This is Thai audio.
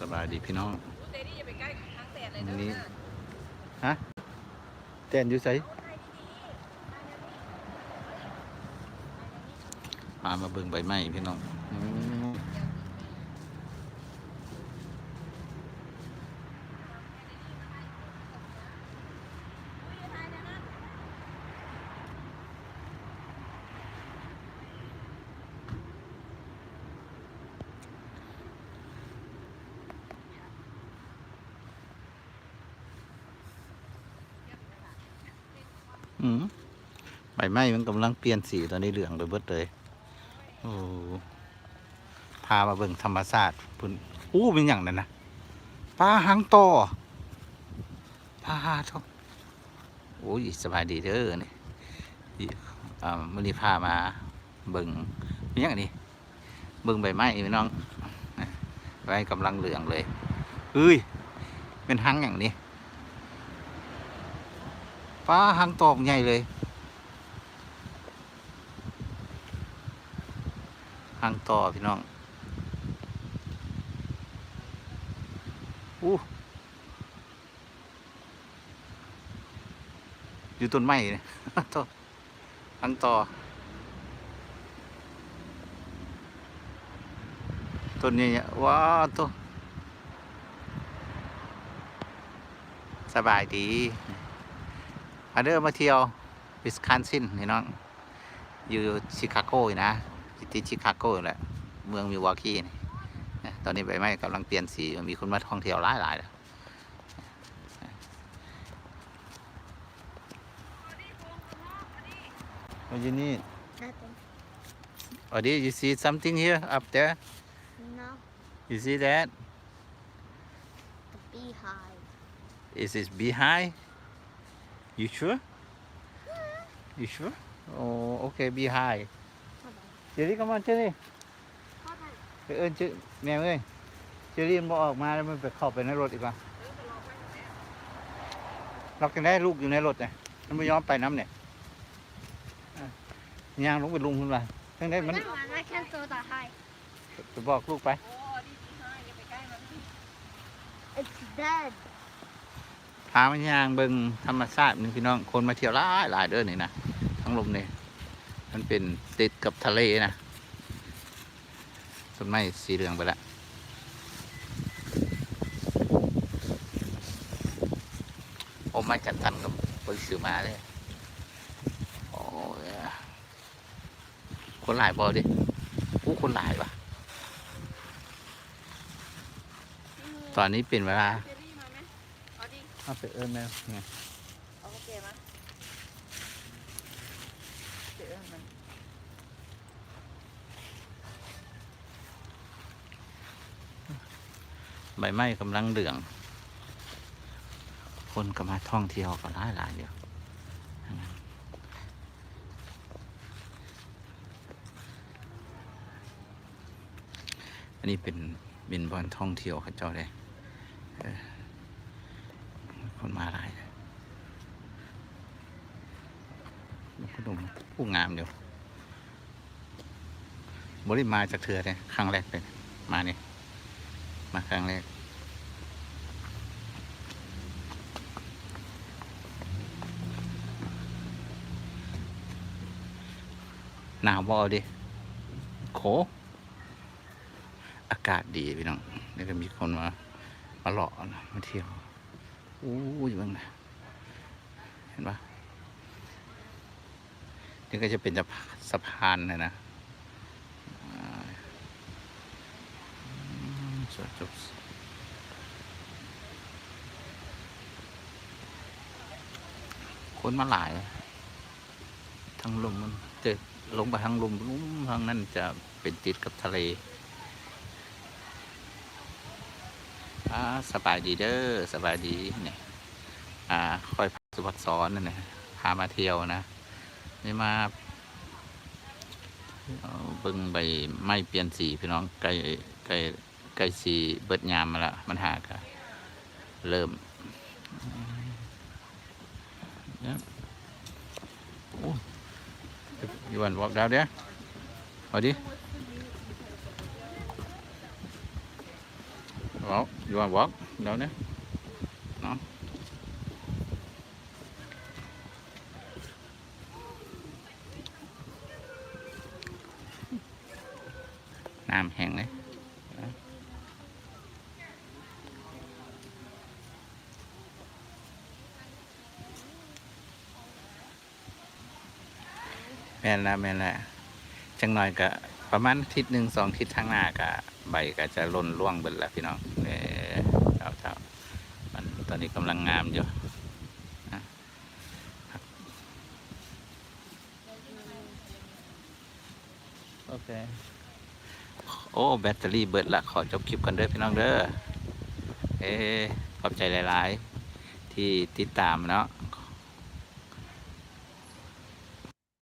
สบายดีพี่น้องเตดี้อย่าไปใกล้ทางแตดเลยอันะนนี้ฮะเต้นอยู่ไสพามาเบิ่งใบไม้พี่น้องอืมอืม ใบไม้มันกำลังเปลี่ยนสีตอนนี้เหลืองไปเบิดเลยโอ้พามาเบิ่งธรรมศาสตร์พุ่นอู้เป็นอย่างนั้นนะปลาหางโตปลาทองโอ้ยสบายดีเด้อนี่อีอ่ามื้อนี้พามาเบิ่งเป็นอย่างนี้เบิ่งใบไม้พี่น้องใบกำลังเหลืองเลยเฮ้ยเป็นหางอย่างนี้ ปลาหางตอใหญ่เลยหางต่อพี่น้องอู้อยู่ต้นไม้เนี่ยต่อหางต่อต้นนี้เนี่ยว้าตัวสบายดี มาเดินมาเที่ยววิสคอนซินนี่น้อง อยู่ชิคาโกอยู่นะที่ชิคาโกแหละเมืองมิววอคีนี่นะตอนนี้ใบไม้กำลังเปลี่ยนสีมีคนมาท่องเที่ยวหลายหลายๆแล้ว What you need? Nothing. Oh, did you see something here up there? No. You see that? The beehive. Is this beehive? You sure? You sure? Oh, okay, beehive. Hold on. เจอรี่ก็มาเจอรี่ Hold on. ไปเอิญเจอแม่เอ้ยเจอรี่มันบอออกมาแล้วมันไปเข้าไปในรถอีกว่าล็อกกันได้ลูกอยู่ในรถเนี่ยมันไม่ยอมไปน้ำเนี่ยอะย่างลงไปลุงขึ้นมาทั้งได้มัน Never mind, I can't throw that high. ไปบอกลูกไปโอ้ดีดีให้อย่าไปใกล้มัน It's dead. ามันย่างเบิงธรรมชาตินี่พี่น้องคนมาเที่ยวหลายหลายเด้อนี่นะทั้งลมนี่มันเป็นติดกับทะเลนะต้นไม้สีเหลืองไปแล้วโอ้ไม่กันตันกับบริสุทธิ์มาเลยโอ้ยคนหลายบอดิอู้คนหลายปะตอนนี้เป็นเวลา เอาดิเอาไปเอิญแมวไงเอาโอเคมาเจอมันใบไม้กำลังเหลือง คนก็มาท่องเที่ยวกันหลายหลายๆเดียวอันนี้เป็นบินบอลท่องเที่ยวเขาเจ้าเลยเออ คนมาหลายเลยลูกขนมผู้งามเดียวบริมาจากเถื่อเลยครั้งแรกเลยมาเนี่ยมาครั้งแรกหนาวบอดิโขอากาศดีพี่น้อง แล้วก็มีคนมา มาหล่อนะมาเที่ยว อู้ยเบ้างนะเห็นปะนี่ก็จะเป็นสะพานนะนะสวยจบคนมาหลายทั้งลมมันจะลงไปทางลมลุ่มทางนั้นจะเป็นติดกับทะเล อ่าสบายดีเด้อสบายดีเนี่ยอ่าคอยพาสุวัสดิ์สอนนั่นนะพามาเที่ยวนะนี่มาเบิ่งใบไม้เปลี่ยนสีพี่น้องใกล้ใกล้ใกล้สีเบิดยามมาล้วมันหากะเริ่มเนี่ยโอ้ย you want to walk down there เอาดิ you want walk down there no น้ำแห้งเลยแม่นละแม่นละจังหน่อยก็ประมาณอาทิศหนึ่งสองอาทิศทางหน้าก็ใบก็จะหล่นร่วงเบิดแล้วพี่น้องเออเจ้าเจ้ามันต อนนี้กำลังงามอยู่นะครับโอเค โอ้ แบตเตอรี่เบิดละขอจบคลิปกันเด้อพี่น้องเด้อ เอ้ขอบใจหลาย ๆ ที่ติดตามเนาะ